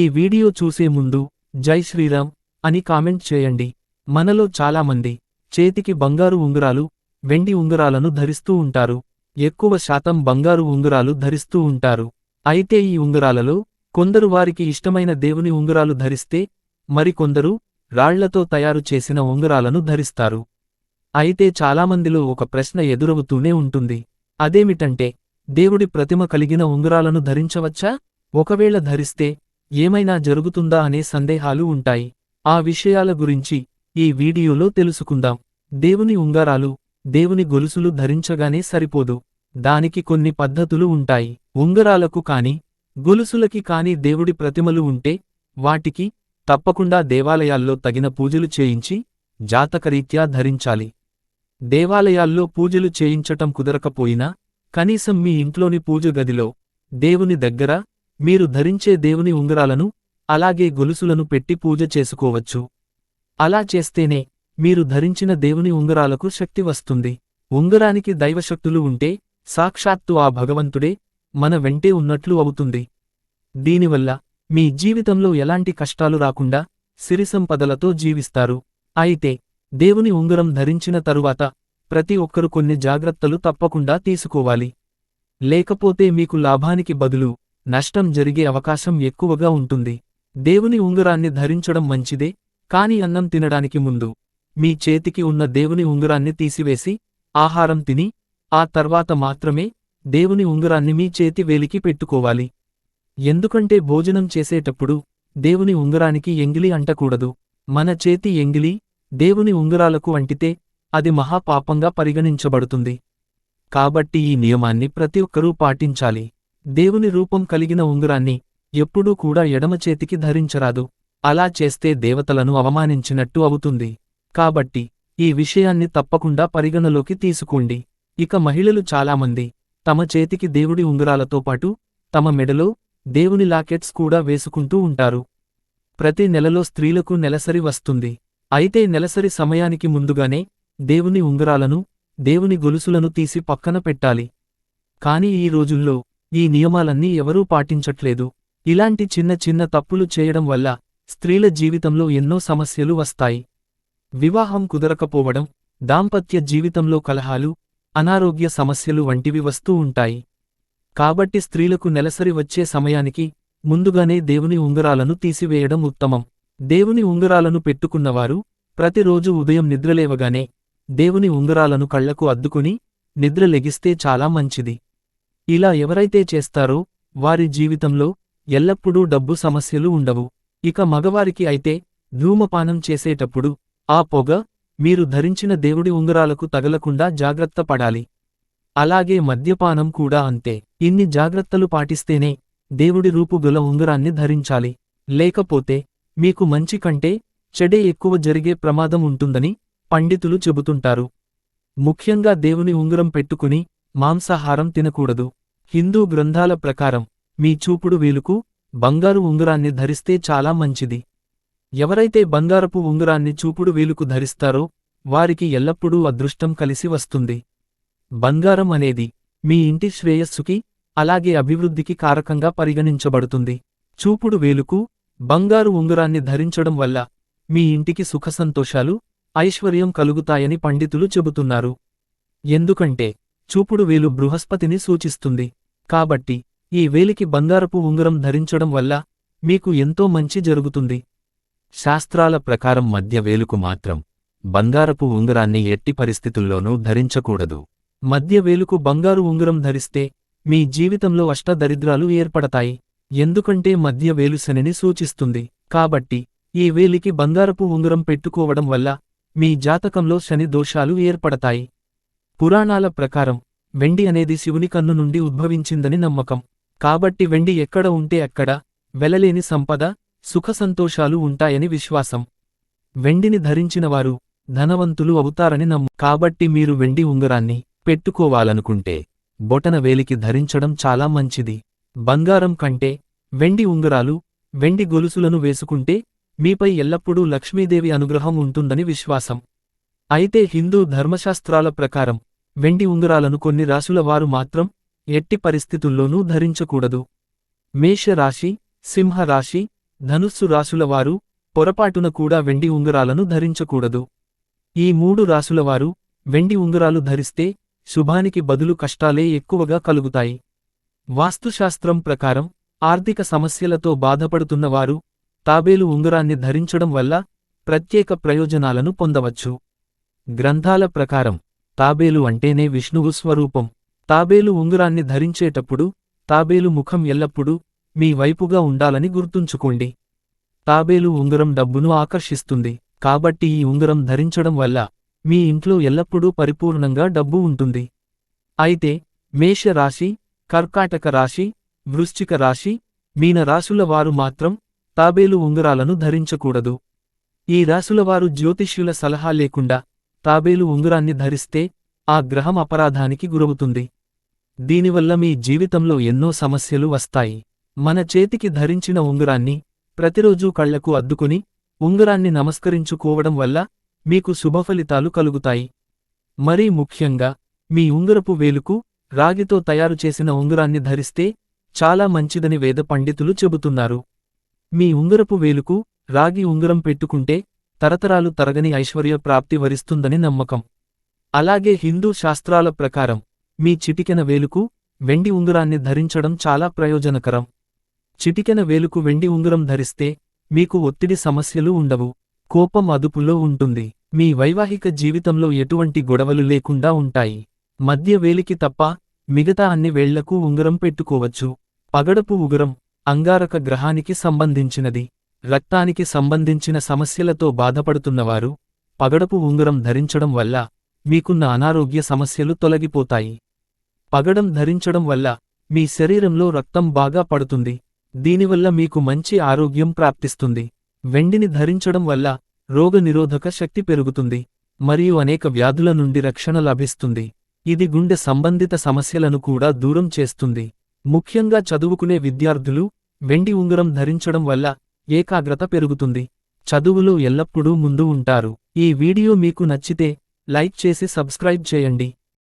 ఈ వీడియో చూసే ముందు జై శ్రీరామ్ అని కామెంట్ చేయండి. మనలో చాలామంది చేతికి బంగారు ఉంగరాలు వెండి ఉంగరాలను ధరిస్తూ ఉంటారు. ఎక్కువ శాతం బంగారు ఉంగరాలు ధరిస్తూ ఉంటారు. అయితే ఈ ఉంగరాలలో కొందరు వారికి ఇష్టమైన దేవుని ఉంగరాలు ధరిస్తే మరికొందరు రాళ్ళతో తయారు చేసిన ఉంగరాలను ధరిస్తారు. అయితే చాలామందిలో ఒక ప్రశ్న ఎదురవుతూనే ఉంటుంది. అదేమిటంటే దేవుడి ప్రతిమ కలిగిన ఉంగరాలను ధరించవచ్చా? ఒకవేళ ధరిస్తే ఏమైనా జరుగుతుందా అనే సందేహాలు ఉంటాయి. ఆ విషయాల గురించి ఈ వీడియోలో తెలుసుకుందాం. దేవుని ఉంగరాలు దేవుని గొలుసులు ధరించగానే సరిపోదు. దానికి కొన్ని పద్ధతులు ఉంటాయి. ఉంగరాలకు కాని గొలుసులకి కాని దేవుడి ప్రతిమలు ఉంటే వాటికి తప్పకుండా దేవాలయాల్లో తగిన పూజలు చేయించి జాతకరీత్యా ధరించాలి. దేవాలయాల్లో పూజలు చేయించటం కుదరకపోయినా కనీసం మీ ఇంట్లోని పూజ గదిలో దేవుని దగ్గర మీరు ధరించే దేవుని ఉంగరాలను అలాగే గొలుసులను పెట్టి పూజ చేసుకోవచ్చు. అలా చేస్తేనే మీరు ధరించిన దేవుని ఉంగరాలకు శక్తి వస్తుంది. ఉంగరానికి దైవశక్తులు ఉంటే సాక్షాత్తు ఆ భగవంతుడే మన వెంటే ఉన్నట్లు అవుతుంది. దీనివల్ల మీ జీవితంలో ఎలాంటి కష్టాలు రాకుండా సిరిసంపదలతో జీవిస్తారు. అయితే దేవుని ఉంగరం ధరించిన తరువాత ప్రతి ఒక్కరు కొన్ని జాగ్రత్తలు తప్పకుండా తీసుకోవాలి. లేకపోతే మీకు లాభానికి బదులు నష్టం జరిగే అవకాశం ఎక్కువగా ఉంటుంది. దేవుని ఉంగరాన్ని ధరించడం మంచిదే కాని అన్నం తినడానికి ముందు. మీ చేతికి ఉన్న దేవుని ఉంగరాన్ని తీసివేసి ఆహారం తిని ఆ తర్వాత మాత్రమే దేవుని ఉంగరాన్ని మీ చేతి వేలికి పెట్టుకోవాలి. ఎందుకంటే భోజనం చేసేటప్పుడు దేవుని ఉంగరానికి ఎంగిలి అంటకూడదు. మన చేతి ఎంగిలి దేవుని ఉంగరాలకు అంటితే అది మహాపాపంగా పరిగణించబడుతుంది. కాబట్టి ఈ నియమాన్ని ప్రతి ఒక్కరూ పాటించాలి. దేవుని రూపం కలిగిన ఉంగరాన్ని ఎప్పుడూ కూడా ఎడమ చేతికి ధరించరాదు. అలా చేస్తే దేవతలను అవమానించినట్టు అవుతుంది. కాబట్టి ఈ విషయాన్ని తప్పకుండా పరిగణలోకి తీసుకోండి. ఇక మహిళలు చాలామంది తమ చేతికి దేవుడి ఉంగరాలతో పాటు తమ మెడలో దేవుని లాకెట్స్ కూడా వేసుకుంటూ ఉంటారు. ప్రతి నెలలో స్త్రీలకు నెలసరి వస్తుంది. అయితే నెలసరి సమయానికి ముందుగానే దేవుని ఉంగరాలను దేవుని గొలుసులను తీసి పక్కన పెట్టాలి. కాని ఈ రోజుల్లో ఈ నియమాలన్నీ ఎవరూ పాటించట్లేదు. ఇలాంటి చిన్న చిన్న తప్పులు చేయడం వల్ల స్త్రీల జీవితంలో ఎన్నో సమస్యలు వస్తాయి. వివాహం కుదరకపోవడం దాంపత్య జీవితంలో కలహాలు అనారోగ్య సమస్యలు వంటివి వస్తూ ఉంటాయి. కాబట్టి స్త్రీలకు నెలసరి వచ్చే సమయానికి ముందుగానే దేవుని ఉంగరాలను తీసివేయడం ఉత్తమం. దేవుని ఉంగరాలను పెట్టుకున్నవారు ప్రతిరోజు ఉదయం నిద్రలేవగానే దేవుని ఉంగరాలను కళ్ళకు అద్దుకుని నిద్రలెగిస్తే చాలా మంచిది. ఇలా ఎవరైతే చేస్తారో వారి జీవితంలో ఎల్లప్పుడూ డబ్బు సమస్యలు ఉండవు. ఇక మగవారికి అయితే ధూమపానం చేసేటప్పుడు ఆ పొగ మీరు ధరించిన దేవుడి ఉంగరాలకు తగలకుండా జాగ్రత్త పడాలి. అలాగే మద్యపానం కూడా అంతే. ఇన్ని జాగ్రత్తలు పాటిస్తేనే దేవుడి రూపుగుల ఉంగరాన్ని ధరించాలి. లేకపోతే మీకు మంచి కంటే చెడే ఎక్కువ జరిగే ప్రమాదం ఉంటుందని పండితులు చెబుతుంటారు. ముఖ్యంగా దేవుని ఉంగరం పెట్టుకుని మాంసాహారం తినకూడదు. హిందూ గ్రంథాల ప్రకారం మీ చూపుడు వేలుకు బంగారు ఉంగరాన్ని ధరిస్తే చాలా మంచిది. ఎవరైతే బంగారపు ఉంగరాన్ని చూపుడు వేలుకు ధరిస్తారో వారికి ఎల్లప్పుడూ అదృష్టం కలిసి వస్తుంది. బంగారం అనేది మీ ఇంటి శ్రేయస్సుకి అలాగే అభివృద్ధికి కారకంగా పరిగణించబడుతుంది. చూపుడు వేలుకు బంగారు ఉంగరాన్ని ధరించడం వల్ల మీ ఇంటికి సుఖసంతోషాలు ఐశ్వర్యం కలుగుతాయని పండితులు చెబుతున్నారు. ఎందుకంటే చూపుడు వేలు బృహస్పతిని సూచిస్తుంది. కాబట్టి ఈ వేలికి బంగారపు ఉంగరం ధరించడం వల్ల మీకు ఎంతో మంచి జరుగుతుంది. శాస్త్రాల ప్రకారం మధ్య వేలుకు మాత్రం బంగారపు ఉంగరాన్ని ఎట్టి పరిస్థితుల్లోనూ ధరించకూడదు. మధ్య వేలుకు బంగారు ఉంగరం ధరిస్తే మీ జీవితంలో అష్టదరిద్రాలు ఏర్పడతాయి. ఎందుకంటే మధ్య వేలు శనిని సూచిస్తుంది. కాబట్టి ఈ వేలికి బంగారపు ఉంగరం పెట్టుకోవడం వల్ల మీ జాతకంలో శని దోషాలు ఏర్పడతాయి. పురాణాల ప్రకారం వెండి అనేది శివుని కన్ను నుండి ఉద్భవించిందని నమ్మకం. కాబట్టి వెండి ఎక్కడ ఉంటే అక్కడ వెలలేని సంపద సుఖసంతోషాలు ఉంటాయని విశ్వాసం. వెండిని ధరించినవారు ధనవంతులు అవుతారని నమ్ము. కాబట్టి మీరు వెండి ఉంగరాన్ని పెట్టుకోవాలనుకుంటే బొటన వేలికి ధరించడం చాలా మంచిది. బంగారం కంటే వెండి ఉంగరాలు వెండి గొలుసులను వేసుకుంటే మీపై ఎల్లప్పుడూ లక్ష్మీదేవి అనుగ్రహం ఉంటుందని విశ్వాసం. అయితే హిందూ ధర్మశాస్త్రాల ప్రకారం వెండి ఉంగరాలను కొన్ని రాశుల వారు మాత్రం ఎట్టి పరిస్థితుల్లోనూ ధరించకూడదు. మేషరాశి సింహరాశి ధనుస్సు రాసుల వారు పొరపాటున కూడా వెండి ఉంగరాలను ధరించకూడదు. ఈ మూడు రాశులవారు వెండి ఉంగరాలు ధరిస్తే శుభానికి బదులు కష్టాలే ఎక్కువగా కలుగుతాయి. వాస్తుశాస్త్రం ప్రకారం ఆర్థిక సమస్యలతో బాధపడుతున్నవారు తాబేలు ఉంగరాన్ని ధరించడం వల్ల ప్రత్యేక ప్రయోజనాలను పొందవచ్చు. గ్రంథాల ప్రకారం తాబేలు అంటేనే విష్ణువు స్వరూపం. తాబేలు ఉంగరాన్ని ధరించేటప్పుడు తాబేలు ముఖం ఎల్లప్పుడూ మీ వైపుగా ఉండాలని గుర్తుంచుకోండి. తాబేలు ఉంగరం డబ్బును ఆకర్షిస్తుంది. కాబట్టి ఈ ఉంగరం ధరించడం వల్ల మీ ఇంట్లో ఎల్లప్పుడూ పరిపూర్ణంగా డబ్బు ఉంటుంది. అయితే మేషరాశి కర్కాటక రాశి వృశ్చిక రాశి మీన రాశుల వారు మాత్రం తాబేలు ఉంగరాలను ధరించకూడదు. ఈ రాశులవారు జ్యోతిష్యుల సలహా లేకుండా తాబేలు ఉంగరాన్ని ధరిస్తే ఆ గ్రహం అపరాధానికి గురవుతుంది. దీనివల్ల మీ జీవితంలో ఎన్నో సమస్యలు వస్తాయి. మన చేతికి ధరించిన ఉంగరాన్ని ప్రతిరోజూ కళ్ళకు అద్దుకుని ఉంగరాన్ని నమస్కరించుకోవడం వల్ల మీకు శుభఫలితాలు కలుగుతాయి. మరీ ముఖ్యంగా మీ ఉంగరపు వేలుకు రాగితో తయారు చేసిన ఉంగరాన్ని ధరిస్తే చాలా మంచిదని వేద పండితులు చెబుతున్నారు. మీ ఉంగరపు వేలుకు రాగి ఉంగరం పెట్టుకుంటే తరతరాలు తరగని ఐశ్వర్య ప్రాప్తి వరిస్తుందని నమ్మకం. అలాగే హిందూ శాస్త్రాల ప్రకారం మీ చిటికెన వేలుకు వెండి ఉంగరాన్ని ధరించడం చాలా ప్రయోజనకరం. చిటికెన వేలుకు వెండి ఉంగరం ధరిస్తే మీకు ఒత్తిడి సమస్యలు ఉండవు కోపం అదుపులో ఉంటుంది. మీ వైవాహిక జీవితంలో ఎటువంటి గొడవలు లేకుండా ఉంటాయి. మధ్య వేలికి తప్ప మిగతా అన్ని వేళ్ళకు ఉంగరం పెట్టుకోవచ్చు. పగడపు ఉగరం అంగారక గ్రహానికి సంబంధించినది. రక్తానికి సంబంధించిన సమస్యలతో బాధపడుతున్నవారు పగడపు ఉంగరం ధరించడం వల్ల మీకున్న అనారోగ్య సమస్యలు తొలగిపోతాయి. పగడం ధరించడం వల్ల మీ శరీరంలో రక్తం బాగా పడుతుంది. దీనివల్ల మీకు మంచి ఆరోగ్యం ప్రాప్తిస్తుంది. వెండిని ధరించడం వల్ల రోగనిరోధక శక్తి పెరుగుతుంది. మరియు అనేక వ్యాధుల నుండి రక్షణ లభిస్తుంది. ఇది గుండె సంబంధిత సమస్యలను కూడా దూరం చేస్తుంది. ముఖ్యంగా చదువుకునే విద్యార్థులు వెండి ఉంగరం ధరించడం వల్ల ఏకాగ్రత పెరుగుతుంది. చదువులో ఎల్లప్పుడూ ముందు ఉంటారు. ఈ వీడియో మీకు నచ్చితే లైక్ చేసి సబ్స్క్రైబ్ చేయండి.